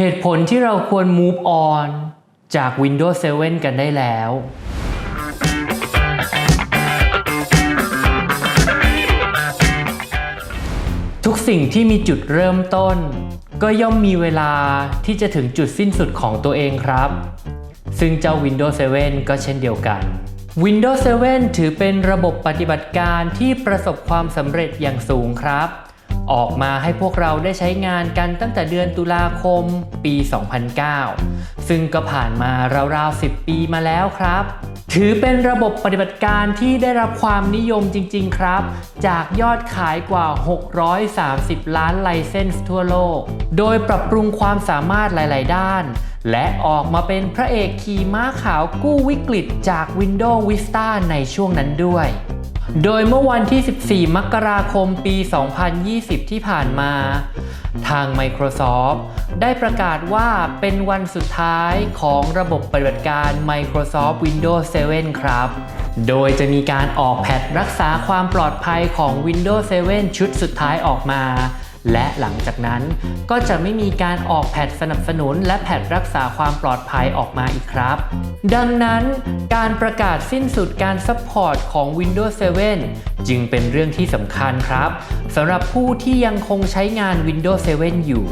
เหตุผลที่เราควร move on จาก Windows 7 กันได้แล้ว ทุกสิ่งที่มีจุดเริ่มต้น ก็ย่อมมีเวลาที่จะถึงจุดสิ้นสุดของตัวเองครับ ซึ่งเจ้า Windows 7 ก็เช่นเดียวกัน Windows 7 ถือเป็นระบบปฏิบัติการที่ประสบความสำเร็จอย่างสูงครับ ออกมาให้พวกเราได้ใช้งานกันตั้งแต่เดือนตุลาคมปี 2009 ซึ่งก็ผ่านมาราวๆ 10 ปีมาแล้วครับ ถือเป็นระบบปฏิบัติการที่ได้รับความนิยมจริง ๆ ครับ จากยอดขายกว่า 630 ล้านไลเซนส์ทั่วโลก โดยปรับปรุงความสามารถหลาย ๆ ด้านและออกมาเป็นพระเอกขี่ม้าขาวกู้วิกฤตจาก Windows Vista ในช่วงนั้นด้วย โดยเมื่อวันที่ 14 มกราคมปี 2020 ที่ผ่านมา ทาง Microsoft ได้ประกาศว่าเป็นวันสุดท้ายของระบบปฏิบัติการ Microsoft Windows 7 ครับ โดยจะมีการออกแพทรักษาความปลอดภัยของ Windows 7 ชุดสุดท้ายออกมา และหลังจากนั้นก็จะไม่มีการออกแพทสนับสนุน และแพทรักษาความปลอดภัยออกมาอีกครับ ดังนั้นการประกาศสิ้นสุดการซัพพอร์ตของ Windows 7 จึงเป็นเรื่องที่สำคัญครับสำหรับผู้ที่ยังคงใช้งาน Windows 7 อยู่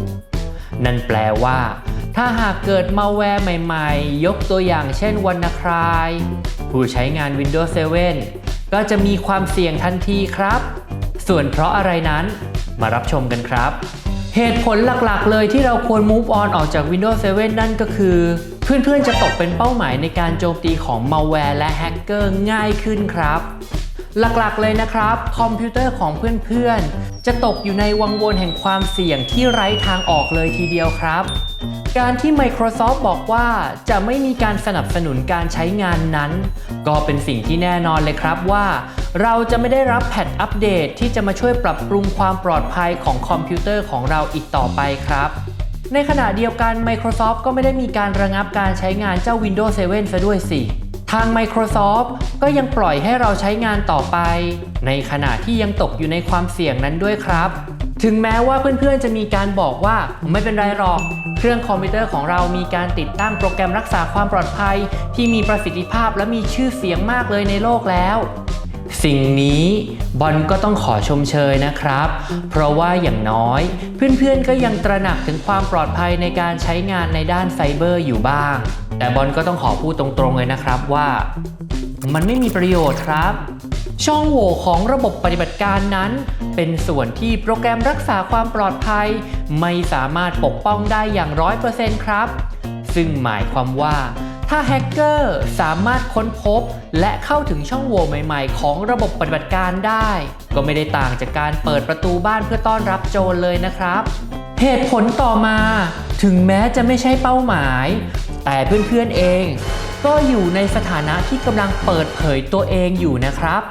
นั่นแปลว่า ถ้าหากเกิดมาแวร์ใหม่ๆ ยกตัวอย่างเช่นวันนาคราย ผู้ใช้งาน Windows 7 ก็จะมีความเสี่ยงทันทีครับ ส่วนเพราะอะไรนั้น มารับชมกันครับ เหตุผลหลักๆ เลยที่เราควร move on ออกจาก Windows 7 นั่นก็คือ เพื่อนๆจะตกเป็นเป้าหมายในการโจมตีของมาแวร์และแฮกเกอร์ง่ายขึ้นครับ หลักๆเลยนะครับ คอมพิวเตอร์ของเพื่อนๆ จะตกอยู่ในวังวนแห่งความเสี่ยงที่ไร้ทางออกเลยทีเดียวครับ การที่ Microsoft บอกว่าจะไม่มีการสนับสนุนการใช้งานนั้น ก็เป็นสิ่งที่แน่นอนเลยครับว่า เราจะไม่ได้รับแพทอัปเดตที่จะมาช่วยปรับปรุงความปลอดภัยของคอมพิวเตอร์ของเราอีกต่อไปครับในขณะเดียวกัน Microsoft ก็ไม่ได้มีการระงับการใช้งานเจ้า Windows 7 ซะด้วยสิ ทาง Microsoft ก็ยังปล่อยให้เราใช้งานต่อไป ในขณะที่ยังตกอยู่ในความเสี่ยงนั้นด้วยครับ ถึงแม้ว่าเพื่อนๆจะมีการบอกว่าไม่เป็นไรหรอก เครื่องคอมพิวเตอร์ของเรามีการติดตั้งโปรแกรมรักษาความปลอดภัย ที่มีประสิทธิภาพและมีชื่อเสียงมากเลยในโลกแล้ว สิ่งนี้บอลก็ต้องขอชมเชยนะครับ เพราะว่าอย่างน้อย เพื่อนๆก็ยังตระหนักถึงความปลอดภัยในการใช้งานในด้านไซเบอร์อยู่บ้าง แต่บอลก็ต้องขอพูดตรงๆเลยนะครับว่า มันไม่มีประโยชน์ครับ ช่องโหว่ของระบบปฏิบัติการนั้น เป็นส่วนที่โปรแกรมรักษาความปลอดภัย ไม่สามารถปกป้องได้อย่างร้อยเปอร์เซ็นต์ครับ ซึ่งหมายความว่า ถ้าแฮกเกอร์สามารถค้นพบ และเข้าถึงช่องโหว่ใหม่ๆ ของระบบปฏิบัติการได้ ก็ไม่ได้ต่างจากการเปิดประตูบ้านเพื่อต้อนรับโจรเลยนะครับเหตุผลต่อมา ถึงแม้จะไม่ใช่เป้าหมาย แต่เพื่อนๆเอง ก็อยู่ในสถานะที่กำลังเปิดเผยตัวเองอยู่นะครับ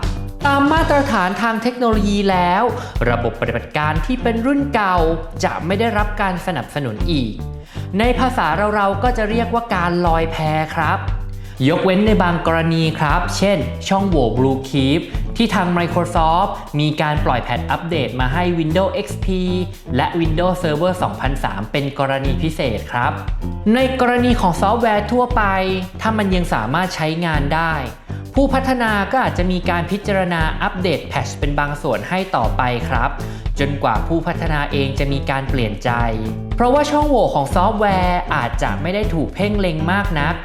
ตามมาตรฐานทางเทคโนโลยีแล้ว ระบบปฏิบัติการที่เป็นรุ่นเก่าจะไม่ได้รับการสนับสนุนอีก ในภาษาเราๆก็จะเรียกว่าการลอยแพครับ ยกเว้นในบางกรณีครับ เช่น ช่องโหว่ Blue Keep ที่ทาง Microsoft มีการปล่อยแพทอัปเดตมาให้ Windows XP และ Windows Server 2003 เป็นกรณีพิเศษครับ ในกรณีของซอฟต์แวร์ทั่วไป ถ้ามันยังสามารถใช้งานได้ ผู้พัฒนาก็อาจจะมีการพิจารณาอัปเดตแพทชเป็นบางส่วนให้ต่อไปครับ จนกว่าผู้พัฒนาเองจะมีการเปลี่ยนใจ เพราะว่าช่องโหว่ของซอฟต์แวร์อาจจะไม่ได้ถูกเพ่งเล็งมากนัก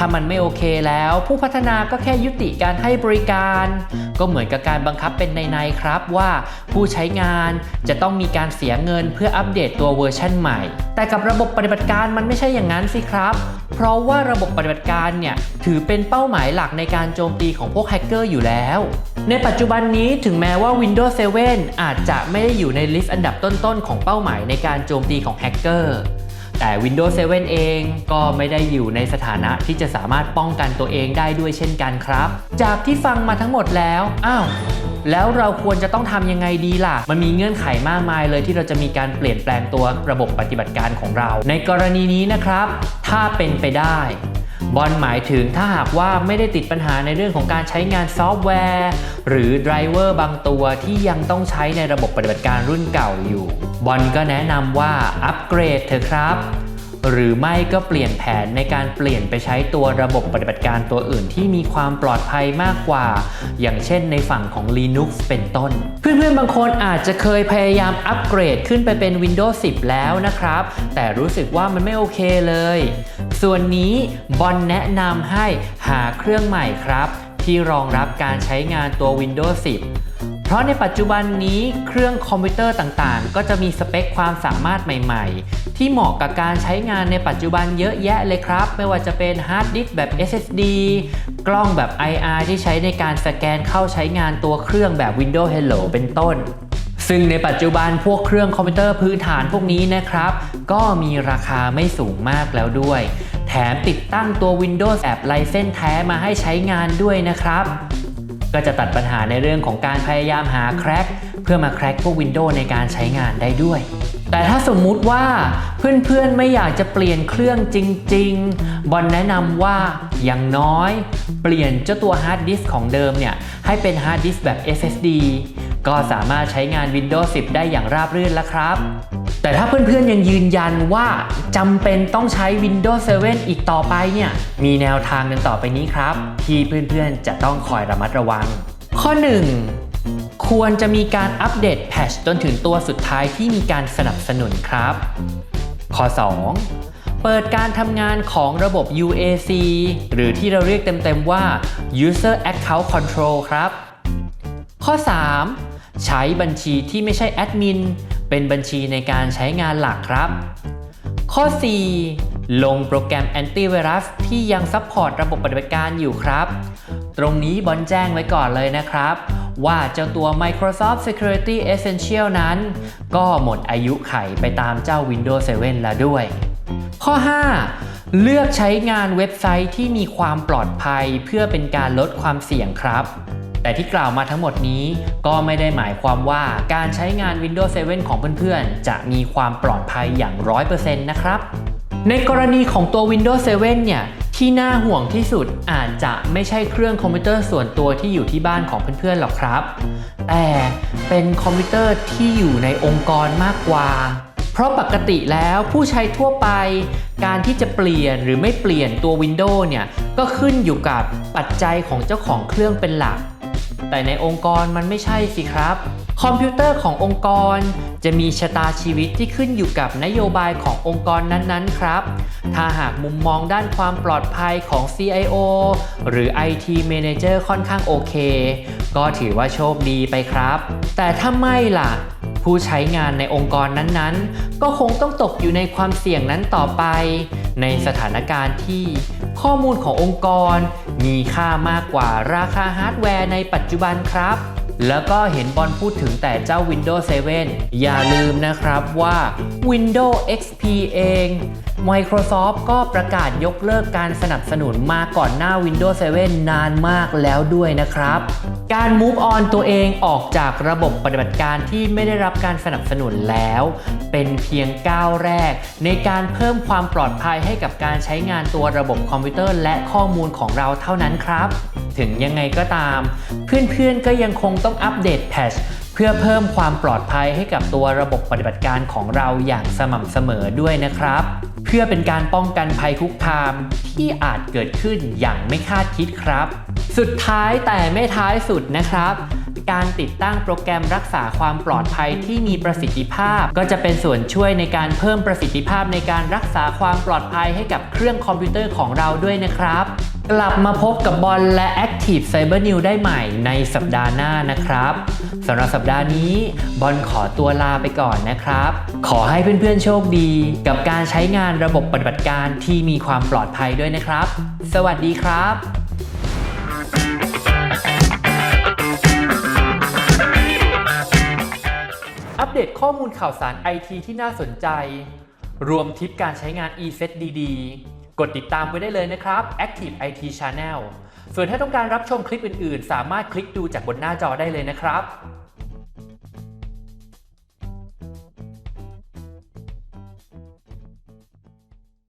ถ้ามันไม่โอเคแล้ว ผู้พัฒนาก็แค่ยุติการให้บริการ ก็เหมือนกับการบังคับเป็นในๆครับว่าผู้ใช้งานจะต้องมีการเสียเงินเพื่ออัปเดตตัวเวอร์ชันใหม่ แต่กับระบบปฏิบัติการมันไม่ใช่อย่างนั้นสิครับ เพราะว่าระบบปฏิบัติการเนี่ยถือเป็นเป้าหมายหลักในการโจมตีของพวกแฮกเกอร์อยู่แล้ว ในปัจจุบันนี้ถึงแม้ว่า Windows 7 อาจจะไม่ได้อยู่ในลิสต์อันดับต้นๆของเป้าหมายในการโจมตีของแฮกเกอร์ แต่ Windows 7 เองก็ไม่ได้อยู่ในสถานะที่จะสามารถป้องกันตัวเองได้ด้วยเช่นกันครับ จากที่ฟังมาทั้งหมดแล้ว อ้าวแล้วเราควรจะต้องทำยังไงดีล่ะ มันมีเงื่อนไขมากมายเลยที่เราจะมีการเปลี่ยนแปลงตัวระบบปฏิบัติการของเรา ในกรณีนี้นะครับ ถ้าเป็นไปได้ บอลหมายถึงถ้าหากว่าไม่ได้ติดปัญหาในเรื่องของการใช้งานซอฟต์แวร์ หรือไดรเวอร์บางตัวที่ยังต้องใช้ในระบบปฏิบัติการรุ่นเก่าอยู่ บอลก็แนะนำว่าอัปเกรดเถอะครับ หรือไม่ก็เปลี่ยนแผนในการเปลี่ยนไปใช้ตัวระบบปฏิบัติการตัวอื่นที่มีความปลอดภัยมากกว่า อย่างเช่นในฝั่งของ Linux เป็นต้น เพื่อนๆบางคนอาจจะเคยพยายามอัปเกรดขึ้นไปเป็น Windows 10 แล้วนะครับ แต่รู้สึกว่ามันไม่โอเคเลย ส่วนนี้บอลแนะนำให้หาเครื่องใหม่ครับ ที่รองรับการใช้งานตัว Windows 10 เพราะในปัจจุบันนี้เครื่องคอมพิวเตอร์ต่างๆ ก็จะมีสเปคความสามารถใหม่ๆ ที่เหมาะกับการใช้งานในปัจจุบันเยอะแยะเลยครับ ไม่ว่าจะเป็นฮาร์ดดิสก์แบบ SSD กล้องแบบ IR ที่ใช้ในการสแกนเข้าใช้งานตัวเครื่องแบบ Windows Hello เป็นต้น ซึ่งในปัจจุบันพวกเครื่องคอมพิวเตอร์พื้นฐานพวกนี้นะครับ ก็มีราคาไม่สูงมากแล้วด้วย แถมติดตั้งตัว Windows แอปไลเซนแท้มาให้ใช้งานด้วยนะครับ ก็จะตัดปัญหาในเรื่องของการพยายามหาแคร็กเพื่อมาแคร็กพวก Windows ในการใช้งานได้ด้วยแต่ถ้าสมมุติว่าเพื่อนๆไม่อยากจะเปลี่ยนเครื่องจริง ๆ บอลแนะนำว่าอย่างน้อย เปลี่ยนเจ้าตัวฮาร์ดดิสก์ของเดิมเนี่ยให้เป็นฮาร์ดดิสก์แบบ SSD ก็สามารถใช้งาน Windows 10 ได้อย่างราบรื่นแล้วครับ แต่ถ้าเพื่อนๆยังยืนยันว่าจำเป็นต้องใช้ Windows 7 อีกต่อไปเนี่ย มีแนวทางกันต่อไปนี้ครับ ที่เพื่อนๆจะต้องคอยระมัดระวัง ข้อ 1 ควรจะมีการอัปเดตแพทชจนถึงตัวสุดท้ายที่มีการสนับสนุนครับ ข้อ 2เปิดการทำงานของระบบ UAC หรือที่เราเรียกเต็มๆว่า User Account Control ครับ ข้อ 3 ใช้บัญชีที่ไม่ใช่แอดมินเป็นบัญชีในการใช้งานหลักครับ ข้อ 4 ลงโปรแกรมแอนตี้ไวรัสที่ยังซัพพอร์ตระบบปฏิบัติการอยู่ครับ ตรงนี้บอลแจ้งไว้ก่อนเลยนะครับ ว่าเจ้าตัว Microsoft Security Essential นั้น ก็หมดอายุไขไปตามเจ้า Windows 7 แล้วด้วย ข้อ 5 เลือกใช้งานเว็บไซต์ที่มีความปลอดภัยเพื่อเป็นการลดความเสี่ยงครับ แต่ที่กล่าวมาทั้งหมดนี้ก็ไม่ได้หมายความว่าการใช้งาน Windows 7 ของเพื่อนๆ จะมีความปลอดภัยอย่าง 100%นะครับในกรณีของตัว Windows 7 เนี่ย ที่น่าห่วงที่สุดอาจจะไม่ใช่เครื่องคอมพิวเตอร์ส่วนตัวที่อยู่ที่บ้านของเพื่อนๆหรอกครับ แต่เป็นคอมพิวเตอร์ที่อยู่ในองค์กรมากกว่า เพราะปกติแล้วผู้ใช้ทั่วไป การที่จะเปลี่ยนหรือไม่เปลี่ยนตัว Windows เนี่ย ก็ขึ้นอยู่กับปัจจัยของเจ้าของเครื่องเป็นหลัก แต่ในองค์กรมันไม่ใช่สิครับ คอมพิวเตอร์ขององค์กร จะมีชะตาชีวิตที่ขึ้นอยู่กับนโยบายขององค์กรนั้นๆ ครับ ถ้าหากมุมมองด้านความปลอดภัยของ CIO หรือ IT Manager ค่อนข้างโอเค ก็ถือว่าโชคดีไปครับ แต่ถ้าไม่ล่ะผู้ใช้งานในองค์กรนั้นๆ ก็คงต้องตกอยู่ในความเสี่ยงนั้นต่อไป ในสถานการณ์ที่ข้อมูลขององค์กร มีค่ามากกว่าราคาฮาร์ดแวร์ในปัจจุบันครับ แล้วก็เห็นบอลพูดถึงแต่เจ้า Windows 7 อย่าลืมนะครับว่า Windows XP เอง Microsoft ก็ประกาศยกเลิกการสนับสนุนมาก่อนหน้า Windows 7 นานมากแล้วด้วยนะครับ การ move on ตัวเองออกจากระบบปฏิบัติการที่ไม่ได้รับการสนับสนุนแล้ว เป็นเพียงก้าวแรก ในการเพิ่มความปลอดภัยให้กับการใช้งานตัวระบบคอมพิวเตอร์และข้อมูลของเราเท่านั้นครับ ถึงยังไงก็ตาม เพื่อนๆก็ยังคงต้องอัปเดตแพชเพื่อเพิ่มความปลอดภัยให้กับตัวระบบปฏิบัติการของเราอย่างสม่ำเสมอด้วยนะครับ เพื่อเป็นการป้องกันภัยคุกคามที่อาจเกิดขึ้นอย่างไม่คาดคิดครับ สุดท้ายแต่ไม่ท้ายสุดนะครับการติดตั้งโปรแกรมรักษาความปลอดภัยที่มีประสิทธิภาพ ก็จะเป็นส่วนช่วยในการเพิ่มประสิทธิภาพในการรักษาความปลอดภัยให้กับเครื่องคอมพิวเตอร์ของเราด้วยนะครับ กลับมาพบกับบอลและ Active Cyber New ได้ใหม่ในสัปดาห์หน้านะครับสำหรับสัปดาห์นี้บอลขอตัวลาไปก่อนนะครับ ขอให้เพื่อนๆโชคดี กับการใช้งานระบบปฏิบัติการที่มีความปลอดภัยด้วยนะครับ สวัสดีครับอัปเดตข้อมูลข่าวสารไอทีที่น่าสนใจ รวมทิปการใช้งาน e-set ดีๆ กดติดตามไว้ได้เลยนะครับ Active IT Channel ส่วนถ้าต้องการรับชมคลิปอื่นๆ สามารถคลิกดูจากบนหน้าจอได้เลยนะครับ